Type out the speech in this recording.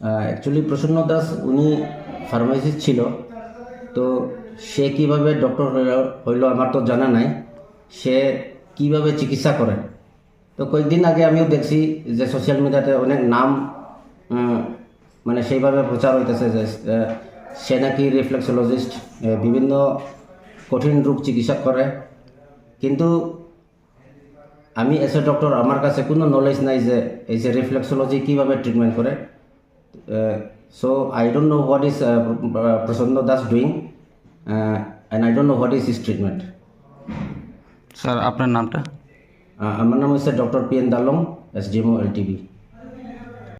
Actually প্রসন্ন দাস উনি pharmacist ছিল। তো সে কীভাবে ডক্টর হইল আমার তো জানা নাই। সে কীভাবে চিকিৎসা করে? তো কয়েকদিন আগে আমিও দেখছি যে সোশ্যাল মিডিয়াতে অনেক নাম মানে সেইভাবে প্রচার হইতেছে যে সে নাকি রিফ্লেক্সোলজিস্ট বিভিন্ন কঠিন রোগ চিকিৎসা করে। কিন্তু আমি এস এ ডক্টর আমার কাছে কোনো নলেজ নাই যে, এই যে রিফ্লেক্সোলজি কীভাবে ট্রিটমেন্ট করে। so I don't know what is Prasanna Das doing and I don't know what is his treatment sir আপনার নামটা আমার নাম হচ্ছে doctor P N Dalong S DMO L TV